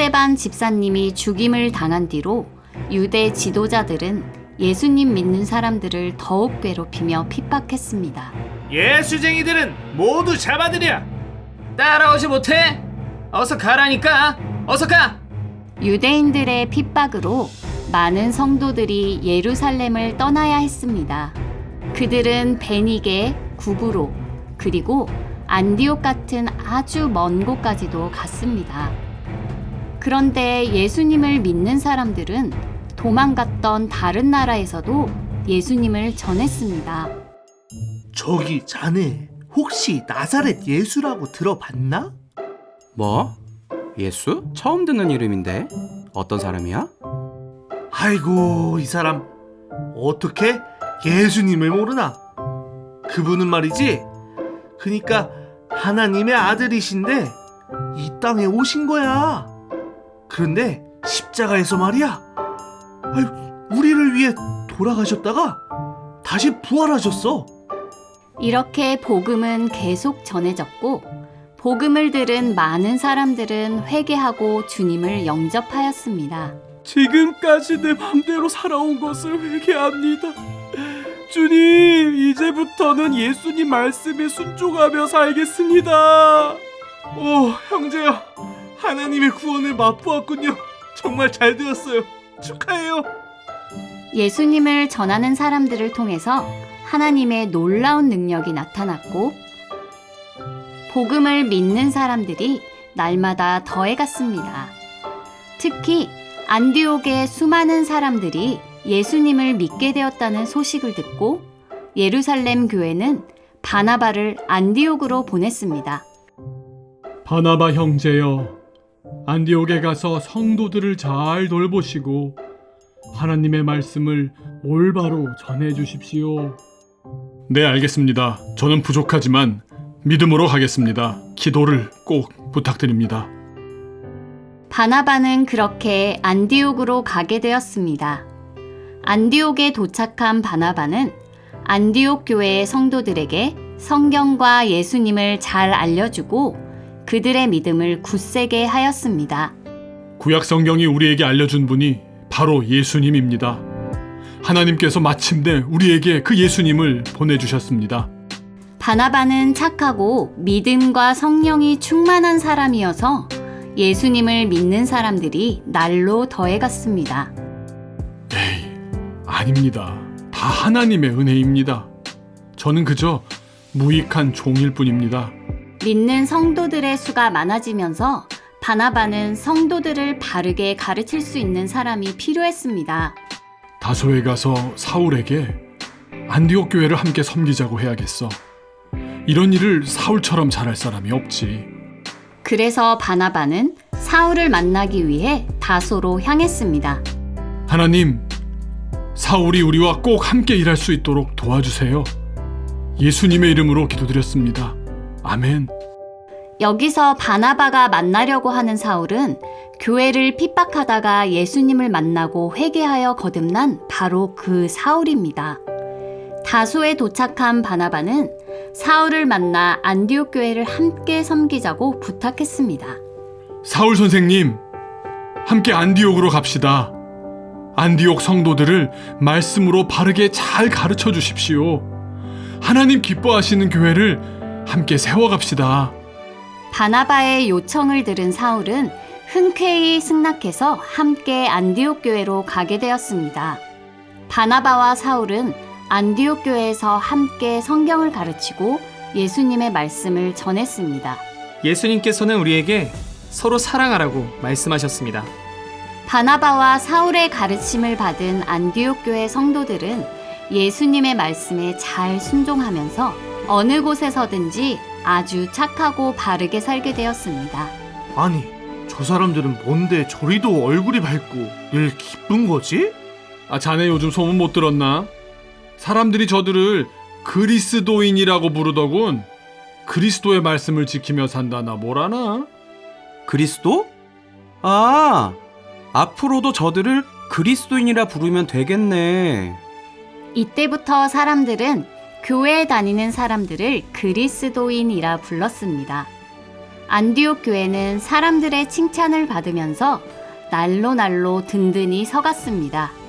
스데반 집사님이 죽임을 당한 뒤로 유대 지도자들은 예수님 믿는 사람들을 더욱 괴롭히며 핍박했습니다. 예수쟁이들은 모두 잡아들여. 따라오지 못해? 어서 가라니까. 어서 가. 유대인들의 핍박으로 많은 성도들이 예루살렘을 떠나야 했습니다. 그들은 베니게, 구브로, 그리고 안디옥 같은 아주 먼 곳까지도 갔습니다. 그런데 예수님을 믿는 사람들은 도망갔던 다른 나라에서도 예수님을 전했습니다. 저기 자네 혹시 나사렛 예수라고 들어봤나? 뭐? 예수? 처음 듣는 이름인데 어떤 사람이야? 아이고 이 사람 어떻게 예수님을 모르나? 그분은 말이지. 그니까 하나님의 아들이신데 이 땅에 오신 거야. 그런데 십자가에서 말이야. 아이, 우리를 위해 돌아가셨다가 다시 부활하셨어. 이렇게 복음은 계속 전해졌고 복음을 들은 많은 사람들은 회개하고 주님을 영접하였습니다. 지금까지 내 맘대로 살아온 것을 회개합니다. 주님, 이제부터는 예수님 말씀에 순종하며 살겠습니다. 오 형제야 하나님의 구원을 맛보았군요. 정말 잘 되었어요. 축하해요. 예수님을 전하는 사람들을 통해서 하나님의 놀라운 능력이 나타났고 복음을 믿는 사람들이 날마다 더해갔습니다. 특히 안디옥의 수많은 사람들이 예수님을 믿게 되었다는 소식을 듣고 예루살렘 교회는 바나바를 안디옥으로 보냈습니다. 바나바 형제여, 안디옥에 가서 성도들을 잘 돌보시고 하나님의 말씀을 올바로 전해 주십시오. 네, 알겠습니다. 저는 부족하지만 믿음으로 가겠습니다. 기도를 꼭 부탁드립니다. 바나바는 그렇게 안디옥으로 가게 되었습니다. 안디옥에 도착한 바나바는 안디옥 교회의 성도들에게 성경과 예수님을 잘 알려주고 그들의 믿음을 굳세게 하였습니다. 구약 성경이 우리에게 알려준 분이 바로 예수님입니다. 하나님께서 마침내 우리에게 그 예수님을 보내주셨습니다. 바나바는 착하고 믿음과 성령이 충만한 사람이어서 예수님을 믿는 사람들이 날로 더해갔습니다. 에이, 아닙니다. 다 하나님의 은혜입니다. 저는 그저 무익한 종일 뿐입니다. 믿는 성도들의 수가 많아지면서 바나바는 성도들을 바르게 가르칠 수 있는 사람이 필요했습니다. 다소에 가서 사울에게 안디옥 교회를 함께 섬기자고 해야겠어. 이런 일을 사울처럼 잘할 사람이 없지. 그래서 바나바는 사울을 만나기 위해 다소로 향했습니다. 하나님, 사울이 우리와 꼭 함께 일할 수 있도록 도와주세요. 예수님의 이름으로 기도드렸습니다. 아멘. 여기서 바나바가 만나려고 하는 사울은 교회를 핍박하다가 예수님을 만나고 회개하여 거듭난 바로 그 사울입니다. 다소에 도착한 바나바는 사울을 만나 안디옥 교회를 함께 섬기자고 부탁했습니다. 사울 선생님, 함께 안디옥으로 갑시다. 안디옥 성도들을 말씀으로 바르게 잘 가르쳐 주십시오. 하나님 기뻐하시는 교회를 함께 세워갑시다. 바나바의 요청을 들은 사울은 흔쾌히 승낙해서 함께 안디옥 교회로 가게 되었습니다. 바나바와 사울은 안디옥 교회에서 함께 성경을 가르치고 예수님의 말씀을 전했습니다. 예수님께서는 우리에게 서로 사랑하라고 말씀하셨습니다. 바나바와 사울의 가르침을 받은 안디옥 교회 성도들은 예수님의 말씀에 잘 순종하면서 어느 곳에서든지 아주 착하고 바르게 살게 되었습니다. 아니 저 사람들은 뭔데 저리도 얼굴이 밝고 늘 기쁜 거지? 아, 자네 요즘 소문 못 들었나? 사람들이 저들을 그리스도인이라고 부르더군. 그리스도의 말씀을 지키며 산다나 뭐라나? 그리스도? 아, 앞으로도 저들을 그리스도인이라 부르면 되겠네. 이때부터 사람들은 교회에 다니는 사람들을 그리스도인이라 불렀습니다. 안디옥 교회는 사람들의 칭찬을 받으면서 날로 날로 든든히 서갔습니다.